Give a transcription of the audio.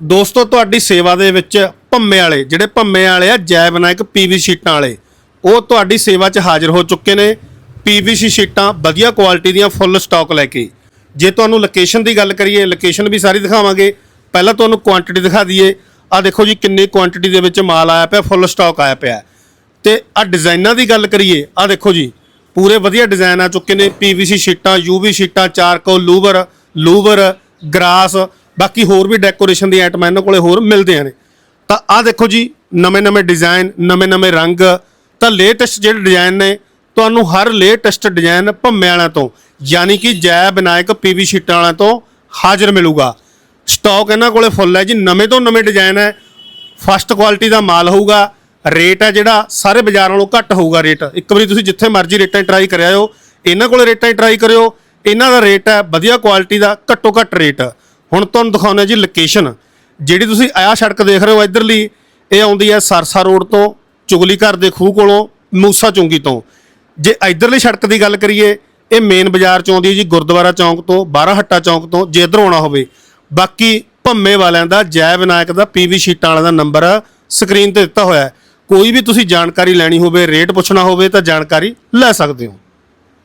ਦੋਸਤੋ, ਤੁਹਾਡੀ ਸੇਵਾ ਦੇ ਵਿੱਚ ਭੰਮੇ ਵਾਲੇ, ਜਿਹੜੇ ਭੰਮੇ ਵਾਲੇ ਆ ਜੈ ਵਿਨਾਇਕ ਪੀਵੀ ਸ਼ੀਟਾਂ ਵਾਲੇ, ਉਹ ਤੁਹਾਡੀ ਸੇਵਾ 'ਚ ਹਾਜ਼ਰ ਹੋ ਚੁੱਕੇ ਨੇ। ਪੀਵੀਸੀ ਸ਼ੀਟਾਂ ਵਧੀਆ ਕੁਆਲਿਟੀ ਦੀਆਂ ਫੁੱਲ ਸਟਾਕ ਲੈ ਕੇ। ਜੇ ਤੁਹਾਨੂੰ ਲੋਕੇਸ਼ਨ ਦੀ ਗੱਲ ਕਰੀਏ ਲੋਕੇਸ਼ਨ ਵੀ ਸਾਰੀ ਦਿਖਾਵਾਂਗੇ। ਪਹਿਲਾਂ ਤੁਹਾਨੂੰ ਕੁਆਂਟੀਟੀ ਦਿਖਾ ਦਈਏ। ਆ ਦੇਖੋ ਜੀ, ਕਿੰਨੀ ਕੁਆਂਟੀਟੀ ਦੇ ਵਿੱਚ ਮਾਲ ਆਇਆ ਪਿਆ ਫੁੱਲ ਸਟਾਕ ਆਇਆ ਪਿਆ। ਤੇ ਆ ਡਿਜ਼ਾਈਨਾਂ ਦੀ ਗੱਲ ਕਰੀਏ ਆ ਦੇਖੋ ਜੀ, ਪੂਰੇ ਵਧੀਆ ਡਿਜ਼ਾਈਨ ਆ ਚੁੱਕੇ ਨੇ। ਪੀਵੀਸੀ ਸ਼ੀਟਾਂ ਯੂਵੀ ਸ਼ੀਟਾਂ ਚਾਰਕੋ ਲੂਵਰ ਲੂਵਰ, ਗਰਾਸ ਬਾਕੀ ਹੋਰ ਵੀ ਡੈਕੋਰੇਸ਼ਨ ਦੀ ਆਈਟਮਾਂ ਇਹਨਾਂ ਕੋਲੇ ਹੋਰ ਮਿਲਦੀਆਂ ਨੇ। ਤਾਂ ਆ ਦੇਖੋ ਜੀ, ਨਵੇਂ ਨਵੇਂ ਡਿਜ਼ਾਈਨ ਨਵੇਂ ਨਵੇਂ ਰੰਗ। ਤਾਂ ਲੇਟੈਸਟ ਜਿਹੜੇ ਡਿਜ਼ਾਈਨ ਨੇ, ਤੁਹਾਨੂੰ ਹਰ ਲੇਟੈਸਟ ਡਿਜ਼ਾਈਨ ਭੰਮੇ ਵਾਲਿਆਂ ਤੋਂ, ਯਾਨੀ ਕਿ ਜੈ ਵਿਨਾਇਕ ਪੀਵੀ ਸ਼ੀਟਾਂ ਵਾਲਿਆਂ ਤੋਂ ਹਾਜ਼ਰ ਮਿਲੂਗਾ। ਸਟਾਕ ਇਹਨਾਂ ਕੋਲੇ ਫੁੱਲ ਹੈ ਜੀ, ਨਵੇਂ ਤੋਂ ਨਵੇਂ ਡਿਜ਼ਾਈਨ ਹੈ। ਫਸਟ ਕੁਆਲਿਟੀ ਦਾ ਮਾਲ ਹੋਊਗਾ ਰੇਟ ਹੈ ਜਿਹੜਾ ਸਾਰੇ ਬਾਜ਼ਾਰ ਨਾਲੋਂ ਘੱਟ ਹੋਊਗਾ ਰੇਟ ਇੱਕ ਵਾਰੀ ਤੁਸੀਂ ਜਿੱਥੇ ਮਰਜ਼ੀ ਰੇਟਾਂ ਟਰਾਈ ਕਰਿਆਓ ਇਹਨਾਂ ਕੋਲੇ ਰੇਟਾਂ ਹੀ ਟਰਾਈ ਕਰਿਓ, ਇਹਨਾਂ ਦਾ ਰੇਟ ਹੈ ਵਧੀਆ ਕੁਆਲਿਟੀ ਦਾ ਘੱਟੋ ਘੱਟ ਰੇਟ ਹੁਣ ਤੁਹਾਨੂੰ ਦਿਖਾਉਂਦੇ ਜੀ ਲੋਕੇਸ਼ਨ ਜਿਹੜੀ ਤੁਸੀਂ ਆਹ ਸੜਕ ਦੇਖ ਰਹੇ ਹੋ ਇਧਰਲੀ, ਇਹ ਆਉਂਦੀ ਹੈ ਸਰਸਾ ਰੋਡ ਤੋਂ ਚੁਗਲੀ ਘਰ ਦੇ ਖੂਹ ਕੋਲੋਂ ਮੂਸਾ ਚੁੰਗੀ ਤੋਂ। ਜੇ ਇਧਰਲੀ ਸੜਕ ਦੀ ਗੱਲ ਕਰੀਏ, ਇਹ ਮੇਨ ਬਾਜ਼ਾਰ ਚ ਆਉਂਦੀ ਹੈ ਜੀ, ਗੁਰਦੁਆਰਾ ਚੌਂਕ ਤੋਂ, ਬਾਰਾਂ ਹੱਟਾ ਚੌਂਕ ਤੋਂ, ਜੇ ਇੱਧਰੋਂ ਆਉਣਾ ਹੋਵੇ। ਬਾਕੀ ਭੰਮੇ ਵਾਲਿਆਂ ਦਾ, ਜੈ ਵਿਨਾਇਕ ਦਾ ਪੀਵੀ ਸ਼ੀਟਾਂ ਵਾਲਿਆਂ ਦਾ ਨੰਬਰ ਸਕਰੀਨ ਤੇ ਦਿੱਤਾ ਹੋਇਆ ਹੈ। ਕੋਈ ਵੀ ਤੁਸੀਂ ਜਾਣਕਾਰੀ ਲੈਣੀ ਹੋਵੇ ਰੇਟ ਪੁੱਛਣਾ ਹੋਵੇ ਤਾਂ ਜਾਣਕਾਰੀ ਲੈ ਸਕਦੇ ਹੋ।